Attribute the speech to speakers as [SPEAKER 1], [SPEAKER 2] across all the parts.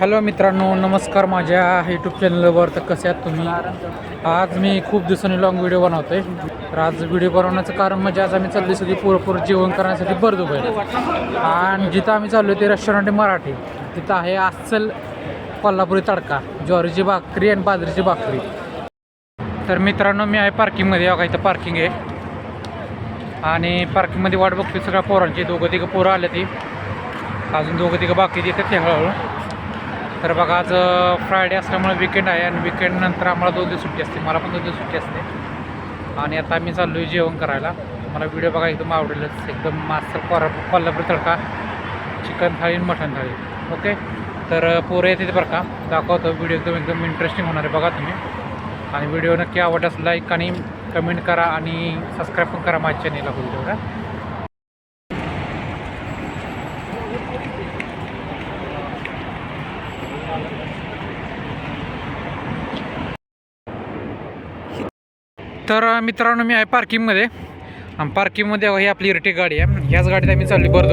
[SPEAKER 1] Hello मित्रांनो नमस्कार माझ्या यूट्यूब चॅनलवर तर कसे आहात तुम्ही? आज मी खूप दिवसांनी लॉंग व्हिडिओ बनवतोय. तर आज व्हिडिओ बनवण्याचं कारण म्हणजे आज आम्ही चालली सगळी पुरपूर जेवण करण्यासाठी बरदुब आहे आणि जिथं आम्ही चाललो ते रेस्टॉरंट आहे मराठी. तिथं आहे अस्सल कोल्हापुरी तडका ज्वारीची भाकरी आणि बाजरीची भाकरी. तर मित्रांनो मी आहे पार्किंगमध्ये बघा इथं पार्किंग आहे. आणि पार्किंगमध्ये वाट बघते सगळ्या पोरांची. दोघं तिघं पोरं आले ती. अजून दोघं तिघं बाकी तिथं ते हळूहळू. तर बघा आज फ्रायडे असल्यामुळे विकेंड आहे आणि विकेंडनंतर आम्हाला दोन दिवस सुट्टी असते. मला पण दोन दिवस सुट्टी असते. आणि आता आम्ही चाललो आहे जेवण करायला. मला व्हिडिओ बघा एकदम आवडेलच. एकदम मास्तर कॉर कोल्हापूर तडका. चिकन थाळी आणि मटण थाळी. ओके तर पोरं येते बरं का? दाखवतो. व्हिडिओ एकदम एकदम इंटरेस्टिंग होणार आहे. बघा तुम्ही. आणि व्हिडिओ नक्की आवडल्यास लाईक आणि कमेंट करा आणि सबस्क्राईब पण करा माझ्या चॅनेलला होईल तेवढा तर मित्रांनो मी आहे पार्किंगमध्ये आणि पार्किंगमध्ये ही आपली इरटी गाडी आहे. ह्याच गाडीत आम्ही चालली बरं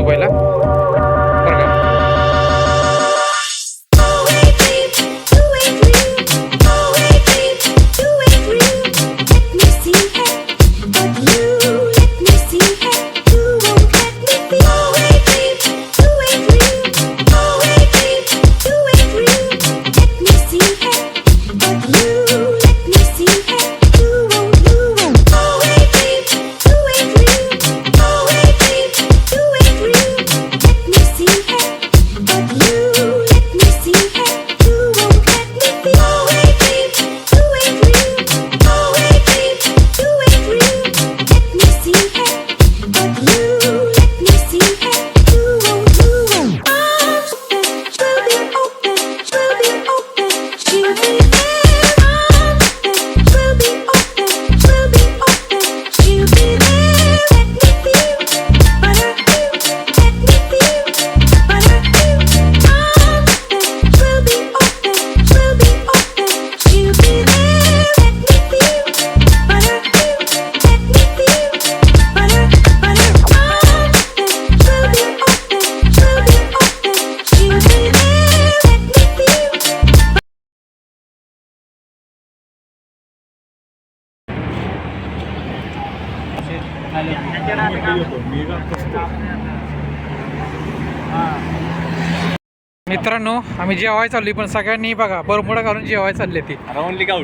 [SPEAKER 1] मित्रांनो आम्ही जेवाय चालली पण सगळ्यांनी बघा बरमुडा घालून जेवाय चालली ती.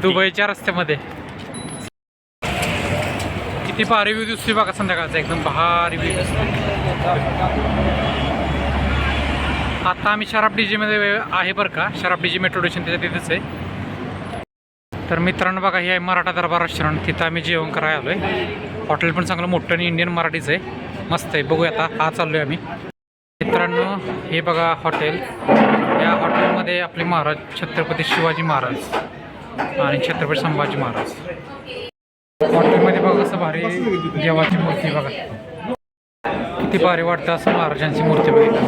[SPEAKER 1] दुबईच्या रस्त्यामध्ये. किती भारी व्ह्यू दिसतोय बघा संध्याकाळचा एकदम भारी व्ह्यू आता आम्ही शराब डीजे मध्ये आहे बरं का शराब डीजे मेट्रो स्टेशन त्याच्या तिथेच आहे. तर मित्रांनो बघा हे आहे मराठा दरबार रेस्टॉरंट तिथं आम्ही जेवण करायला आलोय. हॉटेल पण चांगलं मोठं आणि इंडियन मराठीच आहे. मस्त आहे. बघूया आता हा चाललोय आम्ही. मित्रांनो हे बघा हॉटेल. या हॉटेलमध्ये आपले महाराज छत्रपती शिवाजी महाराज आणि छत्रपती संभाजी महाराज. हॉटेलमध्ये बघा असं भारी देवाची मूर्ती बघा. किती भारी वाटतं असं महाराजांची मूर्ती बघितलं.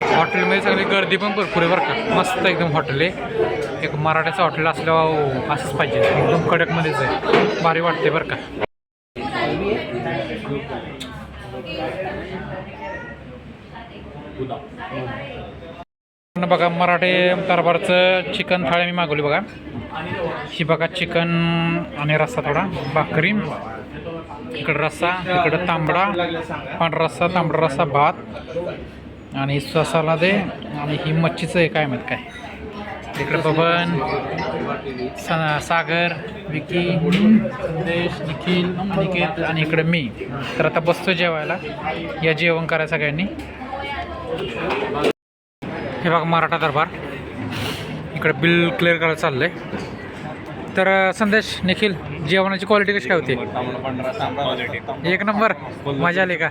[SPEAKER 1] हॉटेलमध्ये सगळी गर्दी पण भरपूर आहे बरं का. मस्त एकदम हॉटेल आहे. एक मराठ्याचं हॉटेल असल्यावर असंच पाहिजे. एकदम कडकमध्येच आहे. भारी वाटते बरं का. बघा मराठी दरबारचं चिकन थाळी मी मागवली बघा. ही बघा चिकन आणि रस्सा थोडा भाकरी इकडं रस्सा इकडं तांबडा पांढरा रस्सा तांबडा रस्सा भात आणि ससाला दे आणि ही मच्छीचं आहे काय माहीत काय? इकडं बबन सा सागर विकी संदेश निखिल अनिकेत आणि इकडं मी. तर आता बसतो जेवायला. या जेवण करा सगळ्यांनी. हे बघा मराठा दरबार. इकडे बिल क्लिअर करायला चाललंय. तर अं, संदेश निखिल जेवणाची क्वालिटी कशी काय होती? एक नंबर. मजा आली का?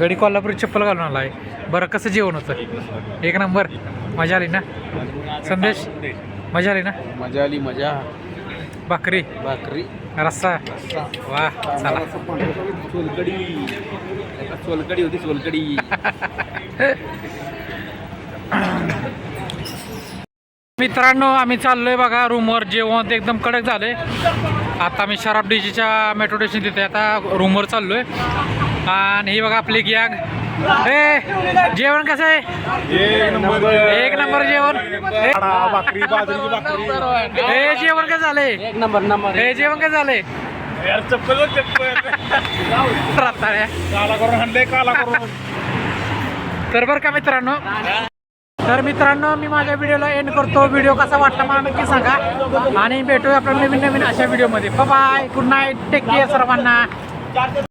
[SPEAKER 1] गडी कोल्हापुरी चप्पल घालून आला आहे बरं कसं जेवण होतं? एक नंबर. मजा आली ना? संदेश? मजा आली ना?
[SPEAKER 2] मजा आली मजा.
[SPEAKER 1] भाकरी?
[SPEAKER 2] भाकरी.
[SPEAKER 1] रस्सा? वा चला.
[SPEAKER 2] सोलकडी सोलकडी होती सोलकडी
[SPEAKER 1] मित्रांनो आम्ही चाललोय बघा रूमवर. जेवण ते एकदम कडक झाले आता आम्ही शराब डीजीच्या मेट्रो स्टेशन तिथे आता रूमवर चाललोय. आणि ही बघा आपली गॅंग. ए जेवण कसं आहे?
[SPEAKER 3] एक नंबर
[SPEAKER 1] जेवण. ए जेवण कसं झालंय?
[SPEAKER 2] एक नंबर नंबर.
[SPEAKER 1] ए जेवण कसं झालंय?
[SPEAKER 3] यार चप्पल चप्पल
[SPEAKER 1] रताळ्या.
[SPEAKER 3] काला करून हंडे काला करून
[SPEAKER 1] तर बरं का मित्रांनो? तर मित्रांनो मी माझ्या व्हिडिओला एंड करतो. व्हिडिओ कसा वाटला मला नक्की सांगा. आणि भेटूया आपल्या नवीन नवीन अशा व्हिडिओमध्ये. Bye good night take care सर्वांना.